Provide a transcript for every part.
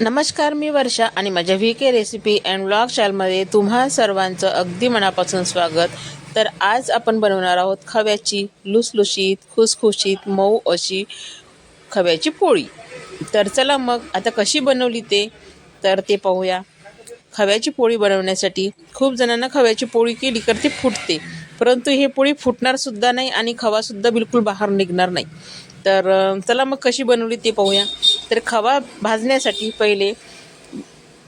नमस्कार मी वर्षा आणि माझ्या V K recipe and blog चॅनलमध्ये तुम्हा सर्वांचं अगदी मनापासून स्वागत. तर आज आपण बनवणार आहोत खव्याची लुसलुशीत खुसखुशीत मऊ अशी खव्याची पोळी. तर चला मग आता कशी बनवली ते तर ते पाहूया. खव्याची पोळी बनवण्यासाठी खूप जणांना खव्याची पोळी केली तर ती फुटते. परंतु ही पोळी फुटणारसुद्धा नाही आणि खवासुद्धा बिलकुल बाहेर निघणार नाही. तर चला मग कशी बनवली ते पाहूया. तर खवा भाजण्यासाठी पहिले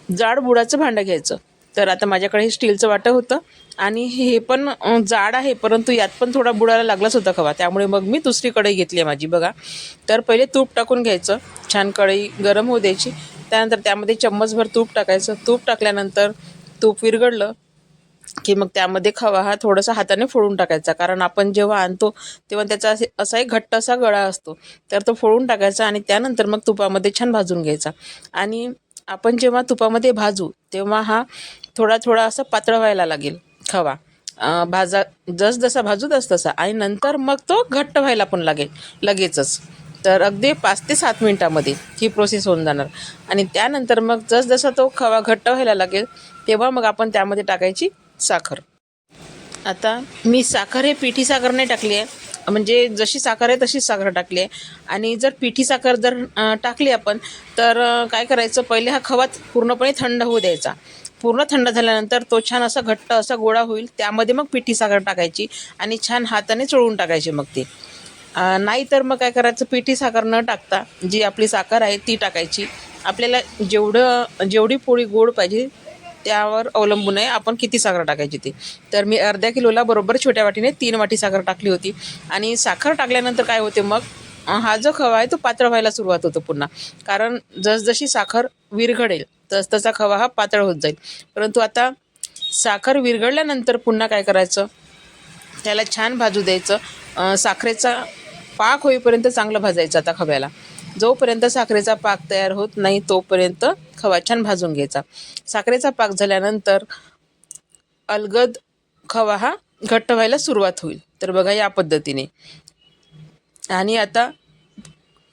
जाड बुडाचं भांडं घ्यायचं. तर आता माझ्याकडे हे स्टीलचं वाटं होतं. आणि हे पण जाड आहे परंतु यात पण थोडा बुडाला लागलाच होता खवा. त्यामुळे मग मी दुसरी कढई घेतली आहे माझी बघा. तर पहिले तूप टाकून घ्यायचं. छान कढई गरम होऊ द्यायची. त्यानंतर त्यामध्ये चम्मचभर तूप टाकायचं. तूप टाकल्यानंतर तूप विरघडलं की मग त्यामध्ये खवा हा थोडासा हाताने फोडून टाकायचा. कारण आपण जेव्हा आणतो तेव्हा त्याचा असे असा एक घट्ट असा गळा असतो. तर तो फोडून टाकायचा आणि त्यानंतर मग तुपामध्ये छान भाजून घ्यायचा. आणि आपण जेव्हा तुपामध्ये भाजू तेव्हा हा थोडा थोडा असा पातळ व्हायला लागेल. खवा. भाजा जसजसा भाजू तस तसा आणि नंतर मग तो घट्ट व्हायला पण लागेल. लगेचच. तर अगदी पाच ते सात मिनटामध्ये ही प्रोसेस होऊन जाणार. आणि त्यानंतर मग जसजसा तो खवा घट्ट व्हायला लागेल तेव्हा मग आपण त्यामध्ये टाकायची साखर. आता मी साखर हे पिठी साखर नाही टाकली आहे. म्हणजे जशी साखर आहे तशीच साखर टाकली आहे. आणि जर पिठी साखर जर टाकली आपण तर काय करायचं पहिले हा खवा पूर्णपणे थंड होऊ द्यायचा. पूर्ण थंड झाल्यानंतर तो छान असा घट्ट असा गोळा होईल त्यामध्ये मग पिठी साखर टाकायची आणि छान हाताने चोळून टाकायची मग ती. नाहीतर नाही तर मग काय करायचं पिठी साखर न टाकता जी आपली साखर आहे ती टाकायची. आपल्याला जेवढं जेवढी पोळी गोड पाहिजे त्यावर अवलंबून आहे. आपण किती साखर टाकायची ती? तर मी अर्ध्या किलोला बरोबर छोट्या वाटीने तीन वाटी साखर टाकली होती. आणि साखर टाकल्यानंतर काय होते मग? हा जो खवा आहे तो पातळ व्हायला सुरुवात होतो पुन्हा. कारण जसजशी साखर विरघडेल तसतसा खवा हा पातळ होत जाईल. परंतु आता साखर विरघडल्यानंतर पुन्हा काय करायचं? त्याला छान भाजू द्यायचं. साखरेचा पाक होईपर्यंत चांगलं भाजायचं आता खव्याला. जोपर्यंत साखरेचा पाक तयार होत नाही तोपर्यंत खवा छान भाजून घ्यायचा. साखरेचा पाक झाल्यानंतर अलगद खवा हा घट्ट व्हायला सुरुवात होईल. तर बघा या पद्धतीने. आणि आता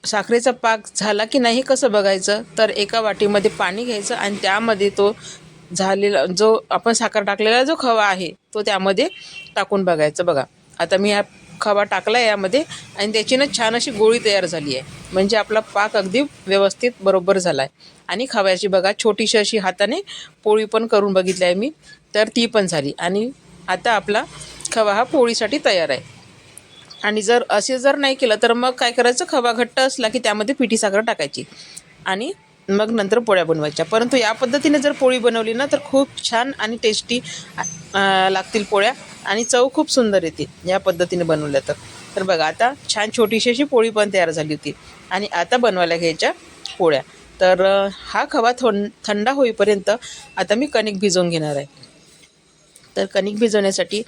साखरेचा पाक झाला की नाही कसं बघायचं? तर एका वाटीमध्ये पाणी घ्यायचं आणि त्यामध्ये तो झालेला जो आपण साखर टाकलेला जो खवा आहे तो त्यामध्ये टाकून बघायचं बघा. आता मी हा खवा टाकला आहे यामध्ये आणि त्याची ना छान अशी गोळी तयार झाली आहे. म्हणजे आपला पाक अगदी व्यवस्थित बरोबर झाला आहे आणि खव्याची बघा छोटीशी अशी हाताने पोळी पण करून बघितली आहे मी. तर ती पण झाली. आणि आता आपला खवा हा पोळीसाठी तयार आहे. आणि जर असे जर नाही केलं तर मग काय करायचं? खवा घट्ट असला की त्यामध्ये पिठी साखर टाकायची. आणि मग नंतर पोळ्या बनवायच्या. परंतु या पद्धतीने जर पोळी बनवली ना तर खूप छान आणि टेस्टी लागतील पोळ्या आणि चव खूप सुंदर येते या पद्धतीने बनवल्या तर. तर बघा आता छान छोटीशी अशी पोळी पण तयार झाली होती आणि आता बनवायला घ्यायच्या पोळ्या. तर हा खवा थंड थंडा होईपर्यंत आता मी कणिक भिजवून घेणार आहे. तर कणिक भिजवण्यासाठी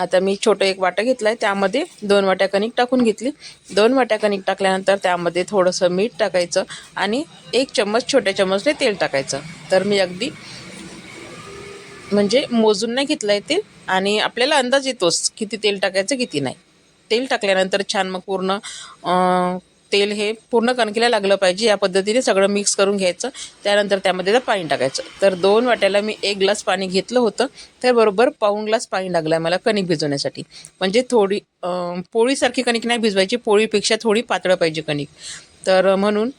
आता मी छोटं एक वाटं घेतलं आहे त्यामध्ये दोन वाट्या कणिक टाकून घेतली. दोन वाट्या कणिक टाकल्यानंतर त्यामध्ये थोडंसं मीठ टाकायचं आणि एक चम्मच छोट्या चम्मचने तेल टाकायचं. तर मी अगदी म्हणजे मोजून नाही घेतलं आहे तेल आणि आपल्याला अंदाज येतोच किती तेल टाकायचं किती नाही. तेल टाकल्यानंतर छान मग पूर्ण तेल हे पूर्ण कणकीला लागलं पाहिजे या पद्धतीने सगळं मिक्स करून घ्यायचं. त्यानंतर त्यामध्ये आता पाणी टाकायचं. तर दोन वाट्याला मी एक ग्लास पाणी घेतलं होतं. तर बरोबर पाऊण ग्लास पाणी लागलं आहे मला कणिक भिजवण्यासाठी. म्हणजे थोडी पोळीसारखी कणिक नाही भिजवायची पोळीपेक्षा थोडी पातळ पाहिजे कणिक. तर म्हणून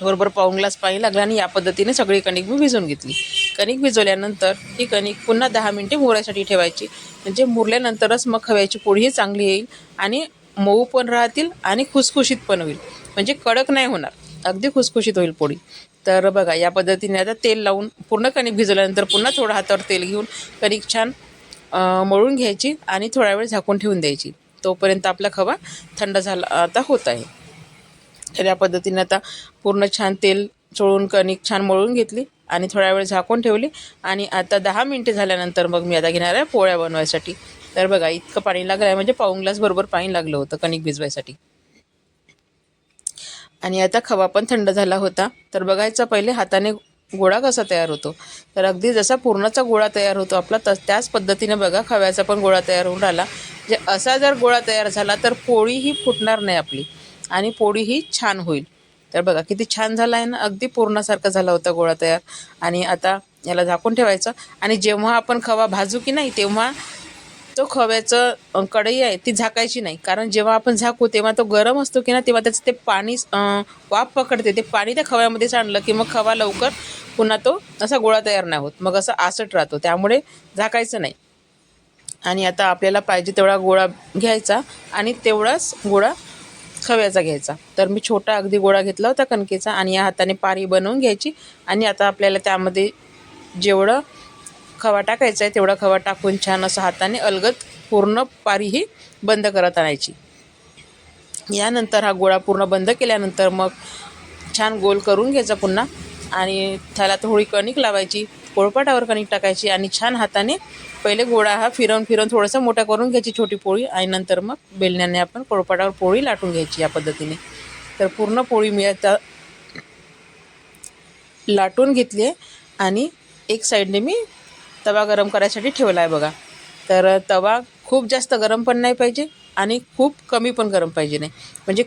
बरोबर पाऊण ग्लास पाणी लागलं आणि या पद्धतीने सगळी कणिक मी भिजवून घेतली. कणिक भिजवल्यानंतर ही कणिक पुन्हा दहा मिनटे मुरायसाठी ठेवायची. म्हणजे मुरल्यानंतरच मग खव्याची पोळी ही चांगली येईल आणि मऊ पण राहतील आणि खुसखुशीत पण होईल. म्हणजे कडक नाही होणार. अगदी खुसखुशीत होईल पोळी. तर बघा या पद्धतीने आता तेल लावून पूर्ण कणिक भिजवल्यानंतर पुन्हा थोडं हातावर तेल घेऊन कणिक छान मळून घ्यायची आणि थोडा वेळ झाकून ठेवून द्यायची. तोपर्यंत आपला खवा थंड झाला आता होत आहे. तर या पद्धतीने आता पूर्ण छान तेल चोळून कणिक छान मळून घेतली आणि थोडा वेळ झाकून ठेवली. आणि आता दहा मिनटे झाल्यानंतर मग मी आता घेणार आहे पोळ्या बनवायसाठी. तर बघा इतकं पाणी लागलं आहे. म्हणजे पाऊन ग्लास बरोबर पाणी लागलं होतं कणिक भिजवायसाठी. आणि आता खवा पण थंड झाला होता. तर बघायचा पहिले हाताने गोळा कसा तयार होतो? तर अगदी जसा पूर्णाचा गोळा तयार होतो आपला तस त्याच पद्धतीने बघा खव्याचा पण गोळा तयार होऊन राहिला. म्हणजे असा जर गोळा तयार झाला तर पोळी ही फुटणार नाही आपली. आणि पोळी ही छान होईल. तर बघा किती छान झाला आहे ना? अगदी पूर्णासारखा झाला होता गोळा तयार. आणि आता याला झाकून ठेवायचं. आणि जेव्हा आपण खवा भाजू की नाही तेव्हा तो खव्याचं कढई आहे ती झाकायची नाही. कारण जेव्हा आपण झाकू तेव्हा तो गरम असतो की ना तेव्हा त्याचं ते पाणी वाफ पकडते. ते पाणी त्या खव्यामध्येच आणलं की मग खवा लवकर पुन्हा तो असा गोळा तयार नाही होत. मग असं आसट राहतो. त्यामुळे झाकायचं नाही. आणि आता आपल्याला पाहिजे तेवढा गोळा घ्यायचा आणि तेवढाच गोळा खव्याचा घ्यायचा. तर मी छोटा अगदी गोळा घेतला होता कणकेचा आणि या हाताने पारी बनवून घ्यायची. आणि आता आपल्याला त्यामध्ये जेवढं खवा टाकायचा आहे तेवढा खवा टाकून छान असं हाताने अलगत पूर्ण पारी ही बंद करत आणायची. यानंतर हा गोळा पूर्ण बंद केल्यानंतर मग छान गोल करून घ्यायचा पुन्हा आणि त्याला थोडी कणिक लावायची पोळपाटावर कणिक टाकायची आणि छान हाताने पहिले गोळा हा फिरवून फिरवून थोडासा मोठा करून घ्यायची छोटी पोळी आणि नंतर मग बेलण्याने आपण पोळपाटावर पोळी लाटून घ्यायची या पद्धतीने. तर पूर्ण पोळी मी आता लाटून घेतली आहे आणि एक साईडने मी तवा गरम करायसाठी ठेवला आहे बघा. तर तवा खूप जास्त गरम पण नाही पाहिजे आणि खूप कमी पण गरम पाहिजे नाही. म्हणजे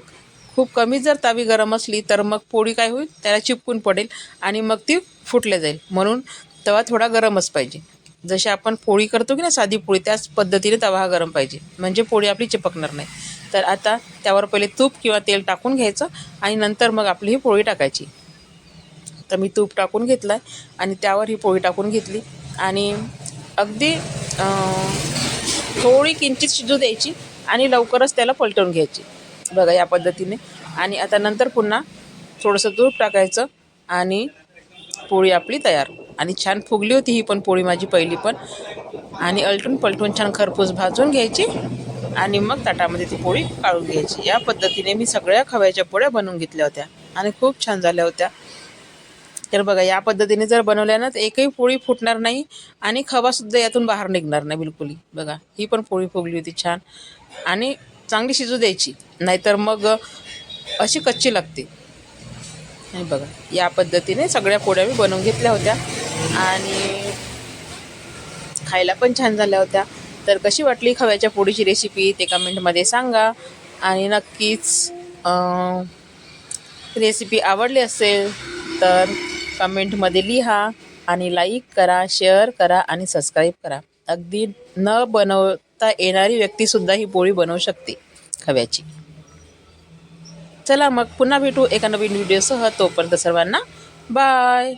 खूप कमी जर तावी गरम असली तर मग पोळी काय होईल? त्याला चिपकून पडेल आणि मग ती फुटले जाईल. म्हणून तवा थोडा गरमच पाहिजे. जशी आपण पोळी करतो की ना साधी पोळी त्याच पद्धतीने तवा हा गरम पाहिजे. म्हणजे पोळी आपली चिपकणार नाही. तर आता त्यावर पहिले तूप किंवा तेल टाकून घ्यायचं आणि नंतर मग आपली ही पोळी टाकायची. तर मी तूप टाकून घेतला आहे आणि त्यावर ही पोळी टाकून घेतली. आणि अगदी थोडी किंचित शिजू द्यायची आणि लवकरच त्याला पलटवून घ्यायची. बघा या पद्धतीने. आणि आता नंतर पुन्हा थोडंसं दूध टाकायचं आणि पोळी आपली तयार. आणि छान फुगली होती ही पण पोळी माझी पहिली पण. आणि अलटून पलटून छान खरपूस भाजून घ्यायची आणि मग ताटामध्ये ती पोळी काढून घ्यायची. या पद्धतीने मी सगळ्या खव्याच्या पोळ्या बनवून घेतल्या होत्या आणि खूप छान झाल्या होत्या. तर बघा या पद्धतीने जर बनवल्या ना तर एकही पोळी फुटणार नाही आणि खवासुद्धा यातून बाहेर निघणार नाही बिलकुलही. बघा ही पण पोळी फुगली होती छान. आणि चांगली शिजू द्यायची नाहीतर मग अशी कच्ची लागते. आणि बघा या पद्धतीने सगळ्या पोळ्या मी बनवून घेतल्या होत्या. आणि खायला पण छान झाल्या होत्या. तर कशी वाटली खव्याच्या पोळीची रेसिपी ते कमेंटमध्ये सांगा. आणि नक्कीच रेसिपी आवडली असेल तर कमेंटमध्ये लिहा आणि लाईक करा शेअर करा आणि सबस्क्राईब करा. अगदी न बनवता येणारी व्यक्तीसुद्धा ही पोळी बनवू शकते खव्याची. चला मग पुन्हा भेटू एका नवीन व्हिडिओसह तोपर्यंत सर्वांना बाय